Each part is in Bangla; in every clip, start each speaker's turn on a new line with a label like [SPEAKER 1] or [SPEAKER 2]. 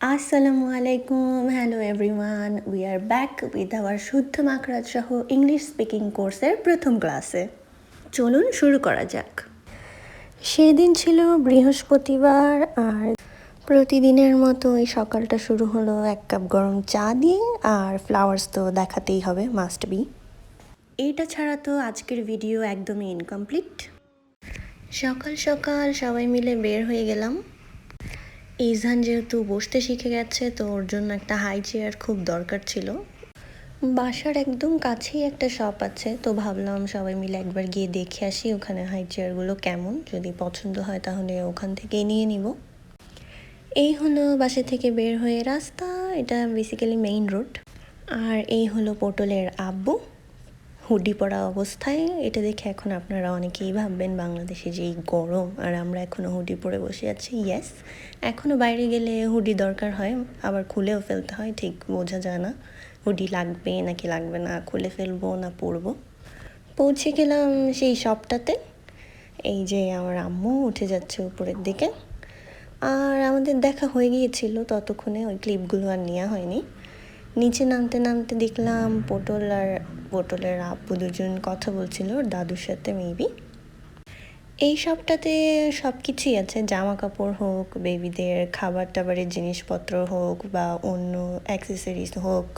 [SPEAKER 1] আসসালামু আলাইকুম hello everyone we are back with our শুদ্ধ মাকড়াজ সহ ইংলিশ স্পিকিং কোর্সের প্রথম ক্লাসে চলুন শুরু করা যাক। সেদিন ছিল বৃহস্পতিবার, আর প্রতিদিনের মতো এই সকালটা শুরু হলো এক কাপ গরম চা দিয়ে, আর ফ্লাওয়ার্স তো দেখাতেই হবে মাস্ট বি এইটা ছাড়া তো আজকের ভিডিও একদমই ইনকমপ্লিট সকাল সকাল সবাই মিলে বের হয়ে গেলাম। ইজহান যেহেতু বসতে শিখে গেছে, তো ওর জন্য একটা হাই চেয়ার খুব দরকার ছিল। বাসার একদম কাছেই একটা শপ আছে, তো ভাবলাম সবাই মিলে একবার গিয়ে দেখে আসি ওখানে হাই চেয়ারগুলো কেমন। যদি পছন্দ হয় তাহলে ওখান থেকেই নিয়ে নিব। এই হলো বাসা থেকে বের হয়ে রাস্তা, এটা বেসিক্যালি মেইন রোড আর এই হলো পটলের আব্বু। হুডি পরা অবস্থায়, এটা দেখে এখন আপনারা অনেকেই ভাববেন বাংলাদেশে যেই গরম আর আমরা এখনও হুডি পরে বসে আছি। ইয়েস এখনও বাইরে গেলে হুডি দরকার হয়, আবার খুলেও ফেলতে হয়, ঠিক বোঝা যায় না। হুডি লাগবে নাকি লাগবে না, খুলে ফেলব না পরবো। পৌঁছে গেলাম সেই শপটাতে এই যে আমার আম্মু উঠে যাচ্ছে উপরের দিকে। আর আমাদের দেখা হয়ে গিয়েছিল, ততক্ষণে ওই ক্লিপগুলো আর নেওয়া হয়নি। নিচে নামতে নামতে দেখলাম পটল আর পটলের আব্বু দুজন কথা বলছিল দাদুর সাথে মেবি এই সবটাতে সব কিছুই আছে জামা কাপড় হোক বেবিদের খাবার টাবারের জিনিসপত্র হোক বা অন্য অ্যাক্সেসরিজ হোক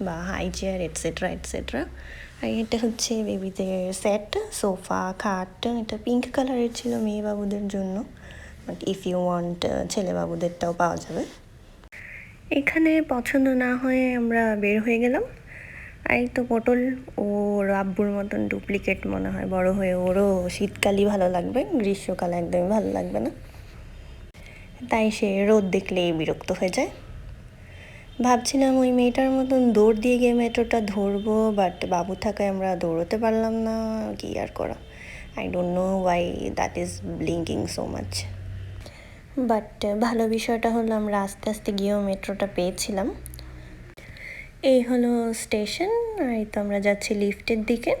[SPEAKER 1] বা হাই চেয়ার এটসেট্রা এটসেট্রা আর এটা হচ্ছে বেবিদের সেট সোফা খাট, এটা পিঙ্ক কালারের ছিল মেয়ে বাবুদের জন্য। বাট ইফ ইউ ওয়ান্ট ছেলে বাবুদেরটাও পাওয়া যাবে। এখানে পছন্দ না হয়ে আমরা বের হয়ে গেলাম। এই তো পটল ও আব্বুর মতন ডুপ্লিকেট মনে হয়, বড় হয়ে ওরও শীতকালই ভালো লাগবে, গ্রীষ্মকালে একদমই ভালো লাগবে না। তাই সে রোদ দেখলেই বিরক্ত হয়ে যায়। ভাবছিলাম ওই মেয়েটার মতন দৌড় দিয়ে গিয়ে মেট্রোটা ধরবো বাট বাবু থাকায় আমরা দৌড়োতে পারলাম না, কি আর করা? I don't know why that is blinking so much but ভালো বিষয়টা হলো আমরা আস্তে আস্তে গিয়েও মেট্রোটা পেয়েছিলাম। এই হলো স্টেশন আর এই তো আমরা যাচ্ছি লিফটের দিকে।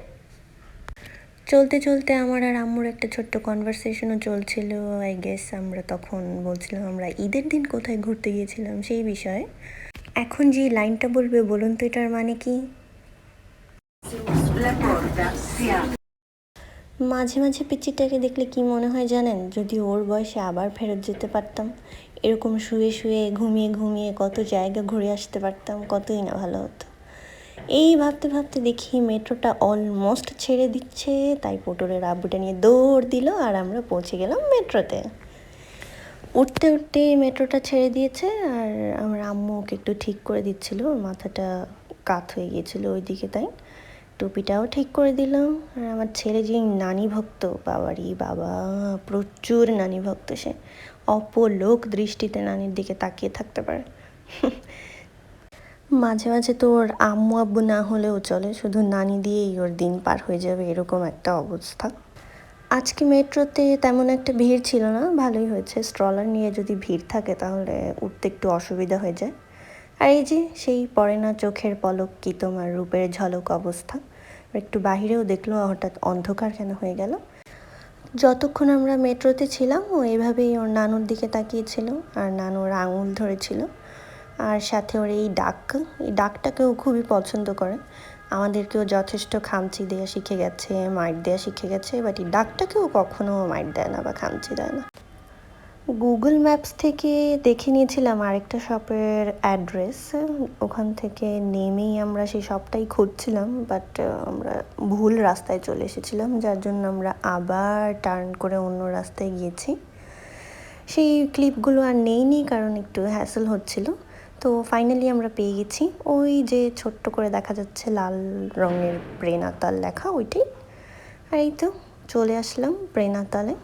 [SPEAKER 1] চলতে চলতে আমার আর আম্মুর একটা ছোট্ট কনভারসেশনও চলছিল আই গেস আমরা তখন বলছিলাম আমরা ঈদের দিন কোথায় ঘুরতে গিয়েছিলাম সেই বিষয়ে। এখন যে লাইনটা বলবে বলুন তো এটার মানে কি? মাঝে মাঝে পিচিটাকে দেখলে কি মনে হয় জানেন? যদি ওর বয়সে আবার ফেরত যেতে পারতাম, এরকম শুয়ে শুয়ে, ঘুমিয়ে ঘুমিয়ে কত জায়গা ঘুরে আসতে পারতাম, কতই না ভালো হতো। এই ভাবতে ভাবতে দেখি মেট্রোটা অলমোস্ট ছেড়ে দিচ্ছে, তাই পটলের আব্বুটা নিয়ে দৌড় দিল আর আমরা পৌঁছে গেলাম মেট্রোতে। উঠতে উঠতে মেট্রোটা ছেড়ে দিয়েছে আর আমার আম্মু ওকে একটু ঠিক করে দিচ্ছিল, ওর মাথাটা কাত হয়ে গিয়েছিল ওইদিকে তাই। টুপিটাও ঠিক করে দিলাম। আর আমার ছেলে যে নানি ভক্ত বাবারই বাবা, প্রচুর নানি ভক্ত সে। অপলোক দৃষ্টিতে নানির দিকে তাকিয়ে থাকতে পারে। মাঝে মাঝে তো ওর আম্মু আব্বু না হলেও চলে, শুধু নানি দিয়েই ওর দিন পার হয়ে যাবে এরকম একটা অবস্থা। আজকে মেট্রোতে তেমন একটা ভিড় ছিল না, ভালোই হয়েছে। স্ট্রলার নিয়ে যদি ভিড় থাকে তাহলে উঠতে একটু অসুবিধা হয়ে যায়। আর এই যে সেই পরে না চোখের পলক কি তোমার রূপের ঝলক অবস্থা? একটু বাহিরেও দেখল, হঠাৎ অন্ধকার কেন হয়ে গেল। যতক্ষণ আমরা মেট্রোতে ছিলাম, ও এভাবেই ওর নানুর দিকে তাকিয়েছিল আর নানুর আঙুল ধরেছিল। আর সাথে ওর এই ডাক, এই ডাকটাকেও খুবই পছন্দ করে। আমাদেরকেও যথেষ্ট খামচি দেওয়া শিখে গেছে মাইট দেওয়া শিখে গেছে বাট এই ডাকটাকেও কখনো মাইট দেয় না বা খামচি দেয় না। গুগল ম্যাপস থেকে দেখে নিয়েছিলাম আরেকটা শপের অ্যাড্রেস ওখান থেকে নেমেই আমরা সেই শপটাই খুঁজছিলাম বাট আমরা ভুল রাস্তায় চলে এসেছিলাম, যার জন্য আমরা আবার টার্ন করে অন্য রাস্তায় গিয়েছি। সেই ক্লিপগুলো আর নেইনি, কারণ একটু হ্যাসেল হচ্ছিল। তো ফাইনালি আমরা পেয়ে গেছি। ওই যে ছোট্ট করে দেখা যাচ্ছে লাল রঙের প্রেনাতাল লেখা, ওইটাই। আর এই তো চলে আসলাম প্রেনাতালে।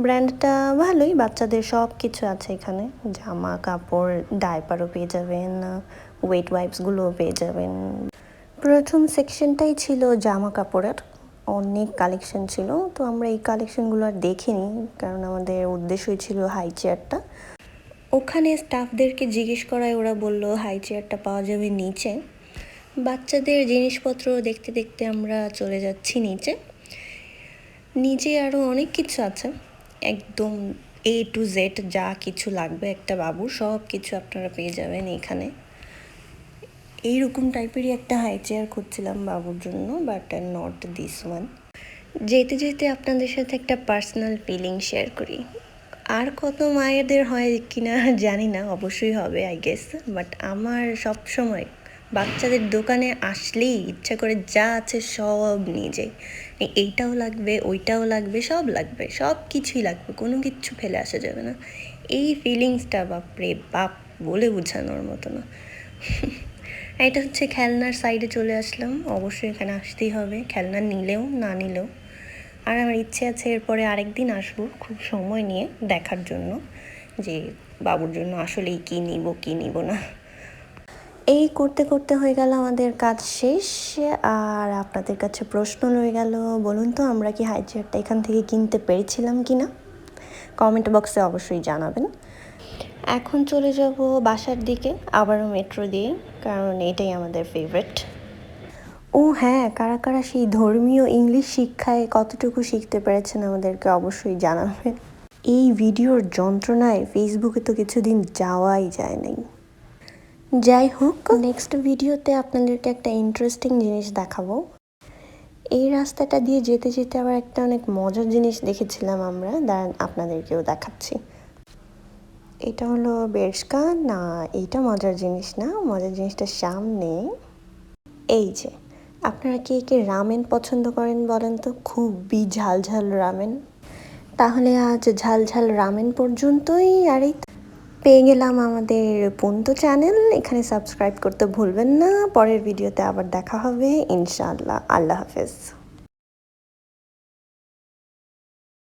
[SPEAKER 1] ব্র্যান্ডটা ভালোই, বাচ্চাদের সব কিছু আছে এখানে। জামা, কাপড় ডাইপারও পেয়ে যাবেন ওয়েট ওয়াইপসগুলোও পেয়ে যাবেন। প্রথম সেকশনটাই ছিল জামা কাপড়ের। অনেক কালেকশন ছিল, তো আমরা এই কালেকশনগুলো আর দেখিনি, কারণ আমাদের উদ্দেশ্যই ছিল হাই চেয়ারটা ওখানে স্টাফদেরকে জিজ্ঞেস করায় ওরা বলল হাই চেয়ারটা পাওয়া যাবে নিচে। বাচ্চাদের জিনিসপত্র দেখতে দেখতে আমরা চলে যাচ্ছি নিচে। নিচে আরও অনেক কিছু আছে। একদম এ টু জেড যা কিছু লাগবে একটা বাবু, সব কিছু আপনারা পেয়ে যাবেন এখানে। এইরকম টাইপেরই একটা হাই চেয়ার খুঁজছিলাম বাবুর জন্য বাট নট দিস ওয়ান যেতে যেতে আপনাদের সাথে একটা পার্সোনাল ফিলিং শেয়ার করি। আর কত মায়েদের হয় কিনা জানি না, অবশ্যই হবে আই গেস বাট আমার সব সময় বাচ্চাদের দোকানে আসলেই ইচ্ছা করে যা আছে সব নিয়ে যাই এইটাও লাগবে, ওইটাও লাগবে, সব লাগবে, সব কিছুই লাগবে, কোনো কিচ্ছু ফেলে আসা যাবে না। এই ফিলিংসটা বাপরে বাপ, বলে বোঝানোর মতো না। এটা হচ্ছে খেলনার সাইডে চলে আসলাম, অবশ্যই এখানে আসতেই হবে, খেলনা নিলেও না নিলেও। আর আমার ইচ্ছে আছে এরপরে আরেকদিন আসব, খুব সময় নিয়ে দেখার জন্য, যে বাবুর জন্য আসলেই কী নিব কী নিব না। এই করতে করতে হয়ে গেল আমাদের কাজ শেষ, আর আপনাদের কাছে প্রশ্ন রয়ে গেল, বলুন তো আমরা কি হাই চেয়ারটা এখান থেকে কিনতে পেরেছিলাম কি না কমেন্ট বক্সে অবশ্যই জানাবেন। এখন চলে যাব বাসার দিকে, আবারও মেট্রো দিয়ে, কারণ এটাই আমাদের ফেভারিট ও হ্যাঁ কারা কারা সেই ধর্মীয় ইংলিশ শিক্ষায় কতটুকু শিখতে পেরেছেন আমাদেরকে অবশ্যই জানাবেন। এই ভিডিওর যন্ত্রণায় ফেসবুকে তো কিছুদিন যাওয়াই যায় নাই। যাই হোক নেক্সট ভিডিওতে আপনাদেরকে একটা ইন্টারেস্টিং জিনিস দেখাবো। এই রাস্তাটা দিয়ে যেতে যেতে আবার একটা অনেক মজার জিনিস দেখেছিলাম আমরা। দাঁড়ান, আপনাদেরকেও দেখাচ্ছি। এটা হলো বেরস্কা। না, এইটা মজার জিনিস না। মজার জিনিসটা সামনে। এই যে, আপনারা কে কে রামেন পছন্দ করেন বলেন তো? খুবই ঝাল ঝাল রামেন। তাহলে আজ ঝাল ঝাল রামেন পর্যন্তই। আর এই পেয়ে গেলাম আমাদের পন্ত চ্যানেল। এখানে সাবস্ক্রাইব করতে ভুলবেন না। পরের ভিডিওতে আবার দেখা হবে। ইনশাআল্লাহ। আল্লাহ হাফেজ।